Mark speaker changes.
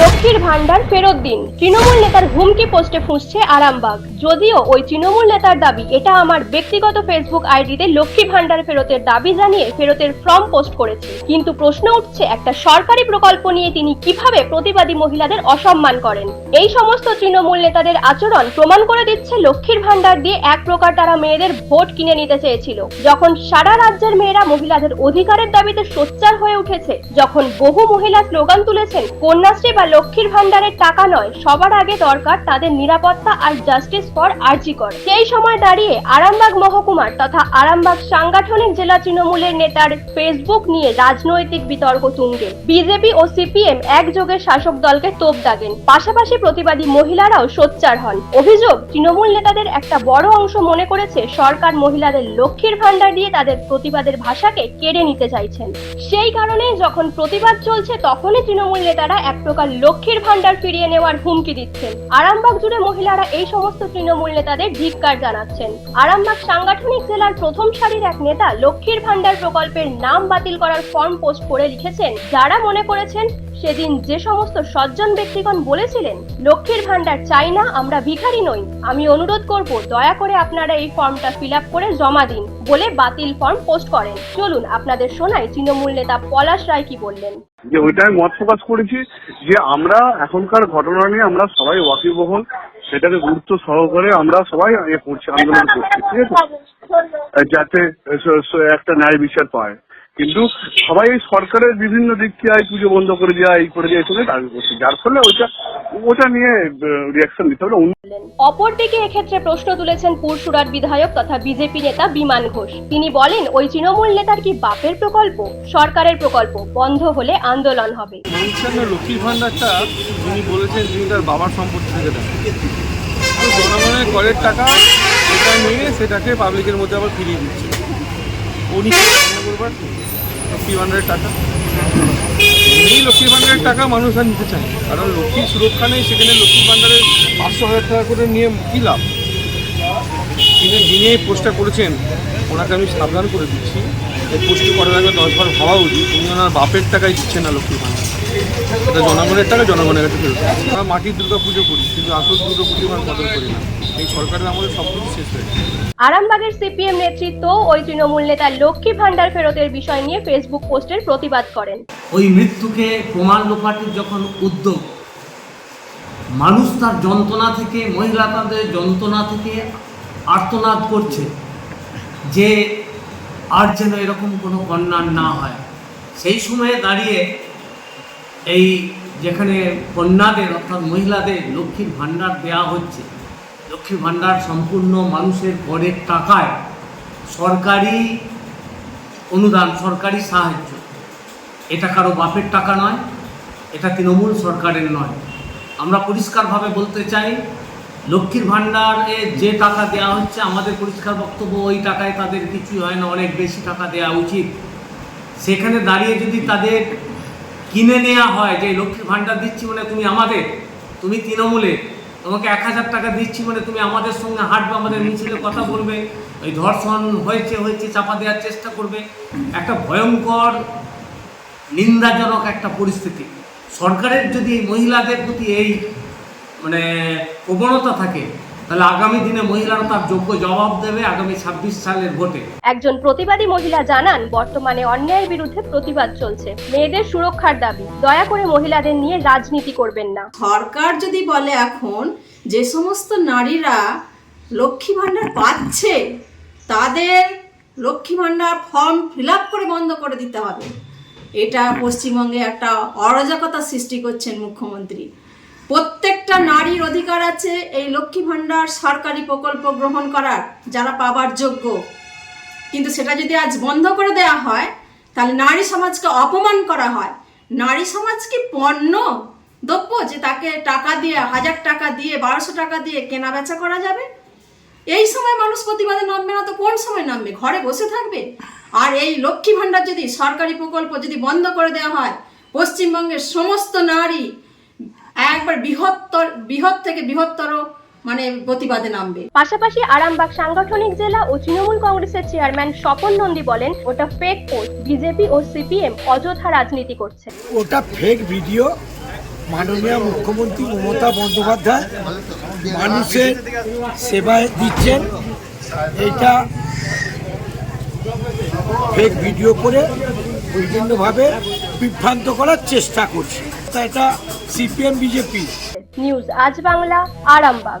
Speaker 1: লক্ষ্মীর ভান্ডার ফেরত দিন। তৃণমূল নেতার হুমকি পোস্টে ফুঁসছে আরামবাগ। যদিও ওই তৃণমূল নেতার দাবি, এটা আমার ব্যক্তিগত ফেসবুক আইডিতে লক্ষ্মী ভান্ডার ফেরতের দাবি জানিয়ে ফেরতের ফর্ম পোস্ট করেছে। কিন্তু প্রশ্ন উঠছে, একটা সরকারি প্রকল্প নিয়ে তিনি কীভাবে প্রতিবাদী মহিলাদের অসম্মান করেন? এই সমস্ত তৃণমূল নেতাদের আচরণ প্রমাণ করে দিচ্ছে লক্ষ্মীর ভান্ডার দিয়ে এক প্রকার তারা মেয়েদের ভোট কিনে নিতে চেয়েছিল। যখন সারা রাজ্যের মেয়েরা মহিলাদের অধিকারের দাবিতে সোচ্চার হয়ে উঠেছে, যখন বহু মহিলা স্লোগান তুলেছেন, কন্যাশ্রী বা লক্ষ্মীর ভান্ডারের টাকা নয়, সবার আগে দরকার তাদের নিরাপত্তা আর জাস্টিস ফর আর্জিকর সেই সময় দাঁড়িয়ে আরামবাগ মহকুমার তথা আরামবাগ সাংগঠনিক জেলা তৃণমূলের নেতার ফেসবুক নিয়ে রাজনৈতিক বিতর্ক তুঙ্গে। বিজেপি ও সিপিএম একযোগে শাসক দলকে তোপ দাগেন। পাশাপাশি প্রতিবাদী মহিলারাও সোচ্চার হন। অভিযোগ, তৃণমূল নেতাদের একটা বড় অংশ মনে করেছে সরকার মহিলাদের লক্ষ্মীর ভান্ডার দিয়ে তাদের প্রতিবাদের ভাষাকে কেড়ে নিতে চাইছেন। সেই কারণেই যখন প্রতিবাদ চলছে, তখনই তৃণমূল নেতারা এক প্রকার লক্ষ্মীর ভান্ডার ফিরিয়ে নেওয়ার হুমকি দিচ্ছেন। আরামবাগ জুড়ে মহিলারা এই সমস্ত তৃণমূল নেতাদের ধিক্কার জানাচ্ছেন। আরামবাগ সাংগঠনিক জেলার প্রথম সারির এক নেতা লক্ষ্মীর ভান্ডার প্রকল্পের নাম বাতিল করার ফর্ম পোস্ট করে লিখেছেন, যারা মনে করেছেন সেদিন যে সমস্ত সজ্জন ব্যক্তিগণ বলেছিলেন, লক্ষ্মীর ভান্ডার চাই না, আমরা ভিখারি নই। আমি অনুরোধ করব, দয়া করে আপনারা এই ফর্মটা ফিল করে জমা দিন বলে বাতিল ফর্ম পোস্ট করেন। চলুন, আপনাদের শোনাই তৃণমূল নেতা পলাশ রায় কি বললেন।
Speaker 2: যে ওইটা আমি মত প্রকাশ করেছি যে আমরা এখনকার ঘটনা নিয়ে আমরা সবাই ওয়াকিবহল সেটাকে গুরুত্ব সহকারে আমরা সবাই এ করছি আন্দোলন করছি ঠিক আছে? যাতে স- স- একটা ন্যায় বিচার পায়। কিন্তু সবাই এই সরকারের বিভিন্ন দিক থেকে এই পুজো বন্ধ করে দেওয়া এই করে দেওয়া এই দাবি করছে। যার ফলে ওইটা ওটা নিয়ে রিয়াকশন দিতে হবে।
Speaker 1: অপরদিকে এক্ষেত্রে প্রশ্ন তুলেছেন পুরসুরার বিধায়ক তথা বিজেপি নেতা বিমান ঘোষ। তিনি বলেন ওই তৃণমূল নেতার কি বাপের প্রকল্প? সরকারের প্রকল্প বন্ধ হলে আন্দোলন হবে।
Speaker 3: লক্ষ্মীর যিনি বলেছেন তিনি তার বাবার সম্পত্তি থেকে জনগণের করের টাকা নিয়ে সেটাকে পাবলিকের মধ্যে আবার ফিরিয়ে দিচ্ছে। উনি কি? রান্না করবার লক্ষ্মী ভাণ্ডারের টাকা? এই লক্ষ্মী ভান্ডারের টাকা মানুষ আর নিতে চায় কারণ লক্ষ্মীর সুরক্ষা নেই, সেখানে লক্ষ্মী ভাণ্ডারের পাঁচশো হাজার টাকা করে নিয়ে কী লাভ? তিনি যিনি এই পোস্টটা করেছেন, ওনাকে আমি সাবধান করে দিচ্ছি। এই পোস্টটি করার আগে দশবার ভাবা উচিত। উনি ওনার বাপের টাকাই দিচ্ছেন না লক্ষ্মী ভাণ্ডার। এটা জনগণের টাকা জনগণের কাছে ফেরত। আমরা মাটির দুর্গা পুজো করি কিন্তু আসল দুর্গা পুজো আমরা কদর করি না। এই সরকারের আমাদের সব কিছু শেষ হয়ে
Speaker 1: আরামবাগের সিপিএম নেতৃত্ব ওই তৃণমূল নেতা লক্ষ্মী ভান্ডার ফেরতের বিষয় নিয়ে ফেসবুক পোস্টের প্রতিবাদ করেন।
Speaker 4: ওই মৃত্যুকে প্রমাণ লোপাটির যখন উদ্যোগ মানুষ তার যন্ত্রণা থেকে মহিলা তাদের যন্ত্রণা থেকে আর্তনাদ করছে যে আর যেন এরকম কোনো কন্যার না হয়। সেই সময়ে দাঁড়িয়ে এই যেখানে কন্যাদের অর্থাৎ মহিলাদের লক্ষ্মীর ভাণ্ডার দেওয়া হচ্ছে, লক্ষ্মীর ভাণ্ডার সম্পূর্ণ মানুষের করের টাকায় সরকারি অনুদান, সরকারি সাহায্য। এটা কারও বাপের টাকা নয়, এটা তৃণমূল সরকারের নয়। আমরা পরিষ্কারভাবে বলতে চাই লক্ষ্মীর ভাণ্ডারে যে টাকা দেওয়া হচ্ছে, আমাদের পরিষ্কার বক্তব্য, ওই টাকায় তাদের কিছুই হয় না, অনেক বেশি টাকা দেওয়া উচিত। সেখানে দাঁড়িয়ে যদি তাদের কিনে নেওয়া হয়, যে লক্ষ্মীর ভাণ্ডার দিচ্ছি মানে তুমি আমাদের, তুমি তৃণমূলে, তোমাকে এক হাজার টাকা দিচ্ছি মানে তুমি আমাদের সঙ্গে হাঁটবে, আমাদের মিছিলে কথা বলবে, ওই ধর্ষণ হয়েছে হয়েছে, চাপা দেওয়ার চেষ্টা করবে। একটা ভয়ঙ্কর, নিন্দাজনক একটা পরিস্থিতি। সরকারের যদি মহিলাদের প্রতি এই মানে প্রবণতা থাকে তাহলে আগামী দিনে মহিলারা তার যোগ্য জবাব দেবে আগামী ছাব্বিশ সালের ভোটে।
Speaker 1: একজন প্রতিবাদী মহিলা জানান বর্তমানে অন্যায়ের বিরুদ্ধে প্রতিবাদ চলছে। মেয়েদের সুরক্ষার দাবি দয়া করে মহিলাদের নিয়ে রাজনীতি করবেন না।
Speaker 5: সরকার যদি বলে এখন যে সমস্ত নারীরা লক্ষ্মী ভাণ্ডার পাচ্ছে তাদের লক্ষ্মী ভাণ্ডার ফর্ম ফিল করে বন্ধ করে দিতে হবে। এটা পশ্চিমবঙ্গে একটা অরাজকতা সৃষ্টি করছেন মুখ্যমন্ত্রী। প্রত্যেকটা নারীর অধিকার আছে এই লক্ষ্মী ভাণ্ডার সরকারি প্রকল্প গ্রহণ করার, যারা পাবার যোগ্য। কিন্তু সেটা যদি আজ বন্ধ করে দেওয়া হয়, তাহলে নারী সমাজকে অপমান করা হয়। নারী সমাজ কি পণ্য? দ্রব্য যে তাকে টাকা দিয়ে, হাজার টাকা দিয়ে, বারোশো টাকা দিয়ে কেনা বেচা করা যাবে? এই সময় মানুষ প্রতিবাদে নামবে না তো কোন সময় নামবে? ঘরে বসে থাকবে? আর এই লক্ষ্মী ভাণ্ডার যদি সরকারি প্রকল্প যদি বন্ধ করে দেওয়া হয়, পশ্চিমবঙ্গের সমস্ত নারী একবার বৃহত্তর বৃহৎ থেকে বৃহত্তর মানে প্রতিবাদে নামবে।
Speaker 1: পাশাপাশি আরামবাগ সাংগঠনিক জেলা ও তৃণমূল কংগ্রেসের চেয়ারম্যান স্বপন নন্দী বলেন ওটা ফেক পোস্ট বিজেপি ও সিপিএম অযথা রাজনীতি করছে।
Speaker 6: ওটা ফেক ভিডিও মাননীয় মুখ্যমন্ত্রী মমতা বন্দ্যোপাধ্যায় মানুষের সেবায় দিচ্ছেন। এটা ফেক ভিডিও করে বিভিন্নভাবে বিভ্রান্ত করার চেষ্টা করছে। এটা সিপিএম বিজেপি
Speaker 1: নিউজ আজ বাংলা আরামবাগ।